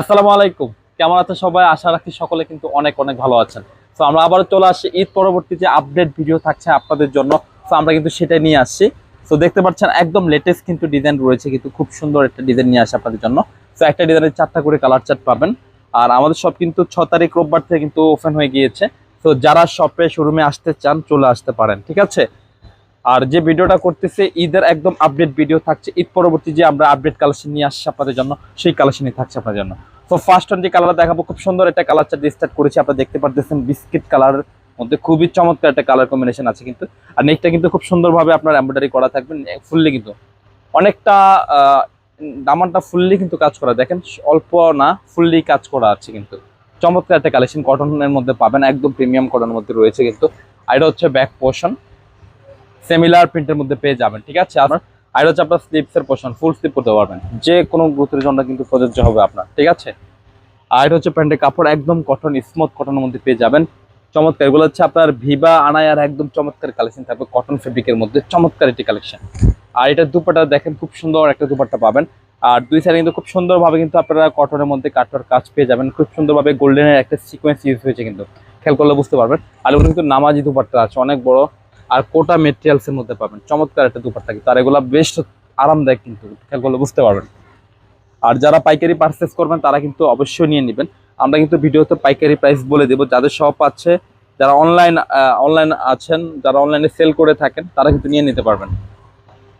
আসসালামু আলাইকুম। কেমন আছেন সবাই? আশা রাখি সকলে কিন্তু অনেক অনেক ভালো আছেন। তো আমরা আবারও চলে আসছি ঈদ পরবর্তী যে আপডেট ভিডিও থাকছে আপনাদের জন্য। তো আমরা কিন্তু সেটাই নিয়ে আসছি। তো দেখতে পাচ্ছেন একদম লেটেস্ট কিন্তু ডিজাইন রয়েছে, কিন্তু খুব সুন্দর একটা ডিজাইন নিয়ে আসে আপনাদের জন্য। তো একটা ডিজাইনের চারটা করে কালার চার্ট পাবেন। আর আমাদের সব কিন্তু ছ তারিখ রোববার থেকে কিন্তু ওপেন হয়ে গিয়েছে। তো যারা শপে শোরুমে আসতে চান, চলে আসতে পারেন, ঠিক আছে? আর যে ভিডিওটা করতেছে, ঈদের একদম আপডেট ভিডিও থাকছে। ঈদ পরবর্তী যে আমরা আপডেট কালেকশন নিয়ে আসছি আপনাদের জন্য, সেই কালেকশনই থাকছে আপনাদের জন্য। তো ফার্স্ট অন যে কালার দেখাবো, খুব সুন্দর একটা কালার চার্ট স্টার্ট করেছি। আপনারা দেখতে পারতেছেন বিস্কিট কালার মধ্যে খুবই চমৎকার একটা কালার কম্বিনেশন আছে কিন্তু। আর নেকটা কিন্তু খুব সুন্দরভাবে আপনার এমব্রয়ডারি করা থাকবে ফুললি কিন্তু। অনেকটা দামানটা ফুললি কিন্তু কাজ করা। দেখেন, অল্প না ফুললি কাজ করা আছে কিন্তু। চমৎকার একটা কালেকশন কটনের মধ্যে পাবেন, একদম প্রিমিয়াম কটনের মধ্যে রয়েছে কিন্তু। আর এটা হচ্ছে ব্যাক পোর্শন সিমিলার প্রিন্টের মধ্যে পেয়ে যাবেন ঠিক আছে? আপনার আর হচ্ছে আপনার স্লিপসের পোর্শন ফুল স্লিপ করতে পারবেন। যে কোনো গ্রুপের জন্য কিন্তু প্রযোজ্য হবে আপনার ঠিক আছে? আর হচ্ছে প্যান্টের কাপড় একদম কটন স্মুথ কটনের মধ্যে পেয়ে যাবেন। চমৎকার এগুলো হচ্ছে আপনার ভিভা আনায়ার একদম চমৎকার কালেকশন থাকবে কটন ফেব্রিকের মধ্যে চমৎকার একটি কালেকশন আর এটা দুপাটা দেখেন খুব সুন্দর একটা দুপাট্টা পাবেন। আর দুই সাইডে কিন্তু খুব সুন্দরভাবে কিন্তু আপনারা কটনের মধ্যে কাটওয়ার কাজ পেয়ে যাবেন। খুব সুন্দরভাবে গোল্ডেনের একটা সিকোয়েন্স ইউজ হয়েছে কিন্তু। খেয়াল করলে বুঝতে পারবেন। আর এগুলো কিন্তু নামাজি দুপাট্টা আছে অনেক বড়। আর কোটা মেটেরিয়ালস এর মধ্যে পাবেন। চমৎকার একটা দুপাট্টা কিন্তু। আর এগুলো বেশ আরামদায়ক কিন্তু, খেয়াল করলে বুঝতে পারবেন। আর যারা পাইকারি পারচেস করবেন, তারা কিন্তু অবশ্যই নিয়ে নেবেন। আমরা কিন্তু ভিডিওতে পাইকারি প্রাইস বলে দেবো। যাদের শপ আছে, যারা অনলাইন অনলাইন আছেন, যারা অনলাইনে সেল করে থাকেন, তারা কিন্তু নিয়ে নিতে পারবেন।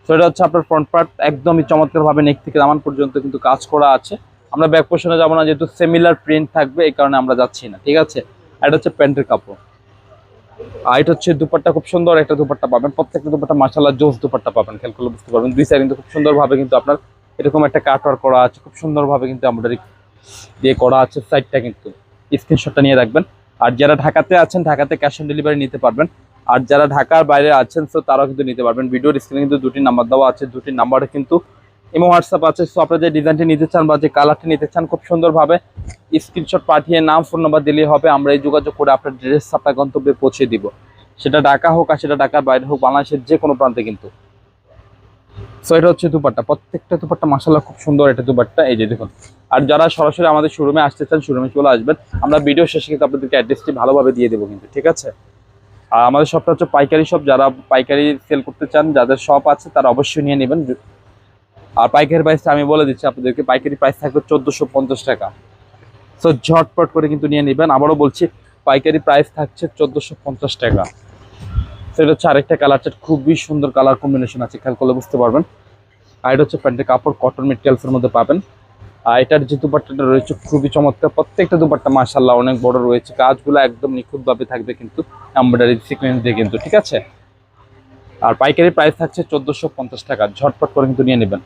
এটা হচ্ছে আপনার ফ্রন্ট পার্ট একদমই চমৎকারভাবে নেক থেকে নামান পর্যন্ত কিন্তু কাজ করা আছে। আমরা ব্যাক পোর্শনে যাব না, যেহেতু সিমিলার প্রিন্ট থাকবে, এই কারণে আমরা যাচ্ছি না। ঠিক আছে? এটা হচ্ছে প্যান্টের কাপড়। আর এটা হচ্ছে দুপাট্টা খুব সুন্দর একটা দুপাট্টা পাবেন। প্রত্যেকটা দুপাট্টা মাসাল্লাহ জোস দুপাট্টা পাবেন। খেয়াল করলে বুঝতে পারবেন। দুই সাইড কিন্তু খুব সুন্দরভাবে কিন্তু আপনার এরকম একটা কাটওয়ার করা আছে। খুব সুন্দরভাবে কিন্তু আমাদের দিয়ে করা আছে সাইডটা কিন্তু। স্ক্রিনশটটা নিয়ে রাখবেন। আর যারা ঢাকাতে আছেন, ঢাকাতে ক্যাশ অন ডেলিভারি নিতে পারবেন। আর যারা ঢাকার বাইরে আছেন তো তারাও কিন্তু নিতে পারবেন। ভিডিওর স্ক্রিনে কিন্তু দুটি নাম্বার দেওয়া আছে। দুটি নাম্বারে কিন্তু এবং হোয়াটসঅ্যাপ আছে সো আপনারা যে ডিজাইনটি নিতে চান বা যে কালারটি নিতে চান, খুব সুন্দরভাবে স্ক্রিনশট পাঠিয়ে নাম ফোন নাম্বার দিলেই হবে, আমরা এই যোগাযোগ করে আপনার ড্রেস আপনার গন্তব্যে পৌঁছে দিব। সেটা ঢাকা হোক আর সেটা ঢাকার বাইরে হোক, বাংলাদেশের যে কোনো প্রান্তে কিন্তু। সো এটা হচ্ছে দুপাট্টা, প্রত্যেকটা দুপাট্টা মাসাল্লাহ খুব সুন্দর এটা দুপাট্টা, এই যে দেখুন। আর যারা সরাসরি আমাদের শোরুমে আসতে চান শোরুমে চলে আসবেন, আমরা ভিডিও শেষে কিন্তু আপনাদেরকে অ্যাড্রেসটি ভালোভাবে দিয়ে দেবো কিন্তু, ঠিক আছে? আর আমাদের শপটা হচ্ছে পাইকারি শপ যারা পাইকারি সেল করতে চান, যাদের শপ আছে, তারা অবশ্যই নিয়ে নেবেন। আর পাইকারি প্রাইসটা আমি বলে দিচ্ছি আপনাদেরকে, পাইকারি প্রাইস থাকবে চোদ্দোশো টাকা। সো ঝটপট করে কিন্তু নিয়ে নেবেন। আবারও বলছি, পাইকারি প্রাইস থাকছে চোদ্দোশো পঞ্চাশ টাকা। সেটা হচ্ছে আরেকটা কালার চার্ট খুবই সুন্দর কালার কম্বিনেশন আছে, খেয়াল করলে বুঝতে পারবেন। আর এটা হচ্ছে প্যান্টের কাপড় কটন মেটেরিয়ালসের মধ্যে পাবেন। আর এটার যে দুপাট্টাটা রয়েছে, খুবই চমৎকার। প্রত্যেকটা দুপাট্টা মাশাল্লাহ অনেক বড় রয়েছে। কাজগুলো একদম নিখুঁতভাবে থাকবে কিন্তু এমব্রয়ডারি সিকোয়েন্স দিয়ে কিন্তু, ঠিক আছে? আর পাইকারি প্রাইস থাকছে চোদ্দোশো টাকা। ঝটপট করে কিন্তু নিয়ে নেবেন।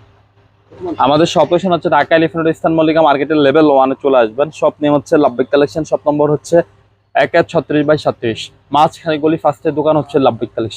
আমাদের শপ লোকেশন হচ্ছে ঢাকা এলিফেন্ট ইস্তান মল্লিকা মার্কেটের লেভেল ওয়ানে চলে আসবেন। শপ নেম হচ্ছে লাভবিক কালেকশন শপ নম্বর হচ্ছে এক এক ছত্রিশ বাই সাত্রিশ। মাঝখানে গলি ফার্স্টের দোকান হচ্ছে লাভবিক কালেকশন